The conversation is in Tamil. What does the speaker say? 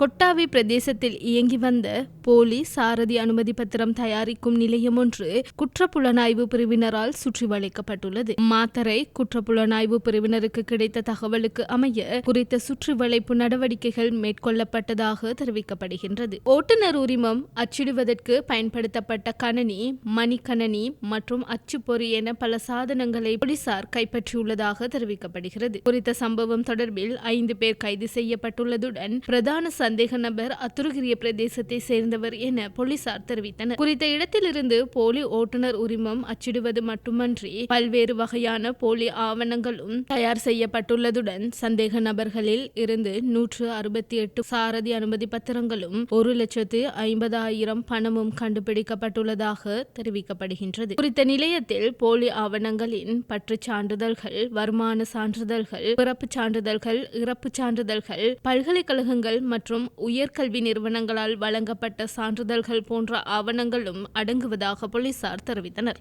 கொட்டாவி பிரதேசத்தில் இயங்கி வந்த போலி சாரதி அனுமதி பத்திரம் தயாரிக்கும் நிலையம் ஒன்று குற்றப்புலனாய்வு பிரிவினரால் சுற்றி வளைக்கப்பட்டுள்ளது மாத்தரை குற்றப்புலனாய்வு பிரிவினருக்கு கிடைத்த தகவலுக்கு அமைய குறித்த சுற்றி வளைப்பு நடவடிக்கைகள் மேற்கொள்ளப்பட்டதாக தெரிவிக்கப்படுகின்றது. ஓட்டுநர் உரிமம் அச்சிடுவதற்கு பயன்படுத்தப்பட்ட கணனி மணிக்கணனி மற்றும் அச்சுப்பொறி என பல சாதனங்களை போலீசார் கைப்பற்றியுள்ளதாக தெரிவிக்கப்படுகிறது. குறித்த சம்பவம் தொடர்பில் ஐந்து பேர் கைது செய்யப்பட்டுள்ளதுடன் பிரதான சந்தேக நபர் அத்துருகிரிய பிரதேசத்தை சேர்ந்தவர் என போலீசார் தெரிவித்தனர். குறித்த இடத்திலிருந்து போலி ஓட்டுநர் உரிமம் அச்சிடுவது மட்டுமன்றி பல்வேறு வகையான போலி ஆவணங்களும் தயார் செய்யப்பட்டுள்ளதுடன் சந்தேக நபர்களில் இருந்து நூற்று அறுபத்தி எட்டு சாரதி அனுமதி பத்திரங்களும் ஒரு லட்சத்து ஐம்பதாயிரம் பணமும் கண்டுபிடிக்கப்பட்டுள்ளதாக தெரிவிக்கப்படுகின்றது. குறித்த நிலையத்தில் போலி ஆவணங்களின் பற்று சான்றிதழ்கள் வருமான சான்றிதழ்கள் பிறப்பு சான்றிதழ்கள் இறப்புச் சான்றிதழ்கள் பல்கலைக்கழகங்கள் மற்றும் மற்றும் உயர்கல்வி நிறுவனங்களால் வழங்கப்பட்ட சான்றிதழ்கள் போன்ற ஆவணங்களும் அடங்குவதாக போலீசார் தெரிவித்தனர்.